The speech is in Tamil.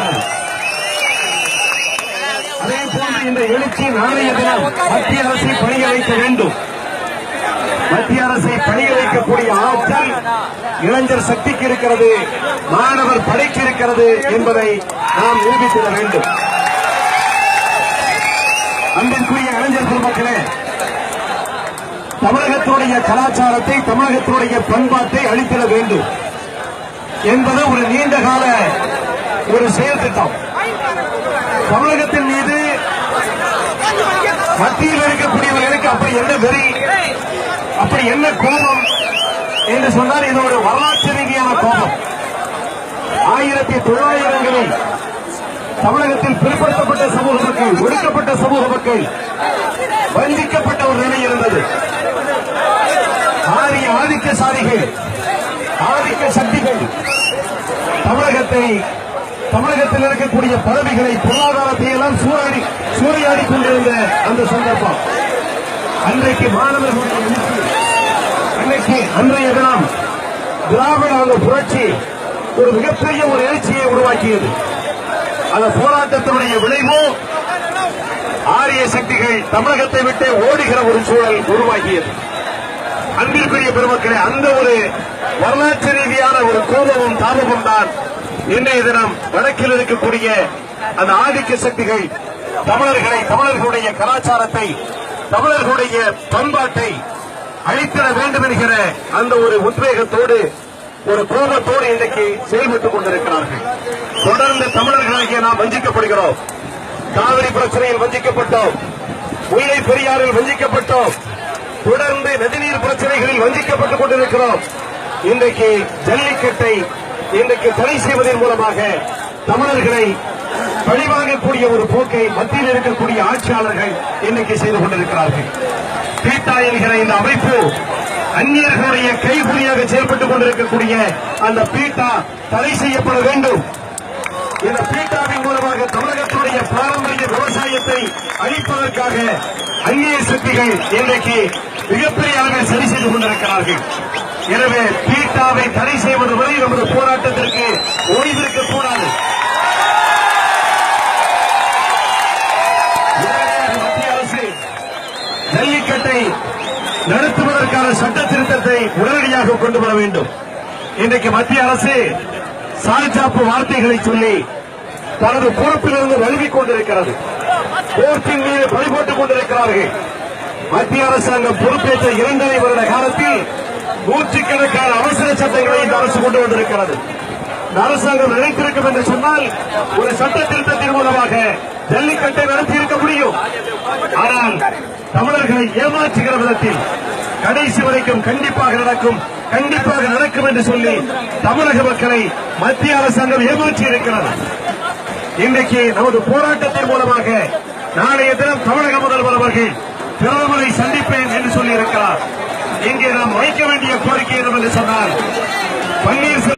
இருக்கிறது அதே போன்று இந்த எழுச்சி நாளைய தினம் மத்திய அரசை பணிய வைக்க வேண்டும் மத்திய அரசை பணிய வைக்கக்கூடிய ஆற்றல் இளைஞர் சக்திக்கு இருக்கிறது மாணவர் படைக்கு இருக்கிறது என்பதை நாம் நிரூபித்திட வேண்டும் அன்பிற்குரிய இளைஞர் குடும்பத்திலே தமிழகத்தினுடைய கலாச்சாரத்தை தமிழகத்தினுடைய பண்பாட்டை அளித்திட வேண்டும் என்பது ஒரு நீண்ட கால ஒரு செயல் திட்டம் தமிழகத்தின் மீது மத்தியில் இருக்கக்கூடியவர்களுக்கு அப்படி என்ன வெறி அப்படி என்ன கோபம் என்று சொன்னால் இது ஒரு வரலாற்று ரீதியான கோபம். ஆயிரத்தி தொள்ளாயிரங்களில் தமிழகத்தில் பிற்படுத்தப்பட்ட சமூக மக்கள் ஒடுக்கப்பட்ட சமூக மக்கள் வஞ்சிக்கப்பட்ட ஒரு நிலை இருந்தது. ஆரிய ஆதிக்க சாதிகள் ஆதிக்க சக்திகள் தமிழகத்தை தமிழகத்தில் இருக்கக்கூடிய பதவிகளை பொருளாதாரத்தை எல்லாம் சூறாடி சூறையாடி கொண்டிருந்த அந்த சந்தர்ப்பம். அன்றைக்கு மாணவர்களுடைய அன்றைக்கு அன்றைய தினம் திராவிட அந்த புரட்சி ஒரு மிகப்பெரிய ஒரு எழுச்சியை உருவாக்கியது. அந்த போராட்டத்தினுடைய விளைவு ஆரிய சக்திகள் தமிழகத்தை விட்டு ஓடுகிற ஒரு சூழல் உருவாகியது. அன்பிற்குரிய பெருமக்களே அந்த ஒரு வரலாற்று ரீதியான ஒரு கோபமும் தாபமும் தான் இன்றைய தினம் வடக்கில் இருக்கக்கூடிய அந்த ஆதிக்க சக்திகள் தமிழர்களை தமிழர்களுடைய கலாச்சாரத்தை தமிழர்களுடைய பண்பாட்டை அழித்திட வேண்டும் என்கிற அந்த ஒரு உத்வேகத்தோடு ஒரு கோபத்தோடு இன்றைக்கு செயல்பட்டுக் கொண்டிருக்கிறார்கள். தொடர்ந்து தமிழர்களாகிய நாம் வஞ்சிக்கப்படுகிறோம். காவிரி பிரச்சனையில் வஞ்சிக்கப்பட்டோம். முல்லை பெரியாரில் வஞ்சிக்கப்பட்டோம். தொடர்ந்து நதிநீர் பிரச்சனைகளில் வஞ்சிக்கப்பட்டுக் கொண்டிருக்கிறோம். இன்றைக்கு ஜல்லிக்கட்டை இன்றைக்கு தடை செய்வதன் மூலமாக தமிழர்களை பழிவாங்கக்கூடிய ஒரு போக்கை மத்தியில் இருக்கக்கூடிய ஆட்சியாளர்கள் இன்னைக்கு செய்து கொண்டிருக்கிறார்கள். பீட்டா என்கிற இந்த அமைப்பு அந்நியர்களுடைய கைகூலியாக செயல்பட்டுக் கொண்டிருக்கக்கூடிய அந்த பீட்டா தடை செய்யப்பட வேண்டும். இந்த பீட்டாவின் மூலமாக தமிழகத்துடைய பாரம்பரிய விவசாயத்தை அழிப்பதற்காக அந்நிய சக்திகள் இன்றைக்கு மிகப்பெரிய அளவில் சரி செய்து கொண்டிருக்கிறார்கள். எனவே பீட்டாவை தடை செய்வது வரை நமது போராட்டத்திற்கு ஓய்விருக்க கூடாது. மத்திய அரசு ஜல்லிக்கட்டை நடத்துவதற்கான சட்ட திருத்தத்தை உடனடியாக கொண்டு வர வேண்டும். இன்றைக்கு மத்திய அரசு சாஞ்சாப்பு வார்த்தைகளை சொல்லி தனது பொறுப்பிலிருந்து வழுவிக் கொண்டிருக்கிறது. கோர்ட்டின் மீது பழிபோட்டுக் கொண்டிருக்கிறார்கள். மத்திய அரசாங்கம் பொறுப்பேற்ற இரண்டரை வருட காலத்தில் நூற்றுக்கணக்கான அவசர சட்டங்களை இந்த அரசு கொண்டு வந்திருக்கிறது. இந்த அரசாங்கம் நினைத்திருக்கும் என்று சொன்னால் ஒரு சட்ட திருத்தத்தின் மூலமாக ஜல்லிக்கட்டை நடத்தி இருக்க முடியும். ஆனால் தமிழர்களை ஏமாற்றுகிற விதத்தில் கடைசி வரைக்கும் கண்டிப்பாக நடக்கும் கண்டிப்பாக நடக்கும் என்று சொல்லி தமிழக மக்களை மத்திய அரசாங்கம் ஏமாற்றி இருக்கிறது. இன்றைக்கு நமது போராட்டத்தின் மூலமாக நாளைய தினம் தமிழக முதல்வர் அவர்கள் பிரதமரை சந்திப்பேன் என்று சொல்லி இருக்கிறார். இங்கே நாம் வைக்க வேண்டிய கோரிக்கை என்று சொன்னார் பன்னீர்செல்வம்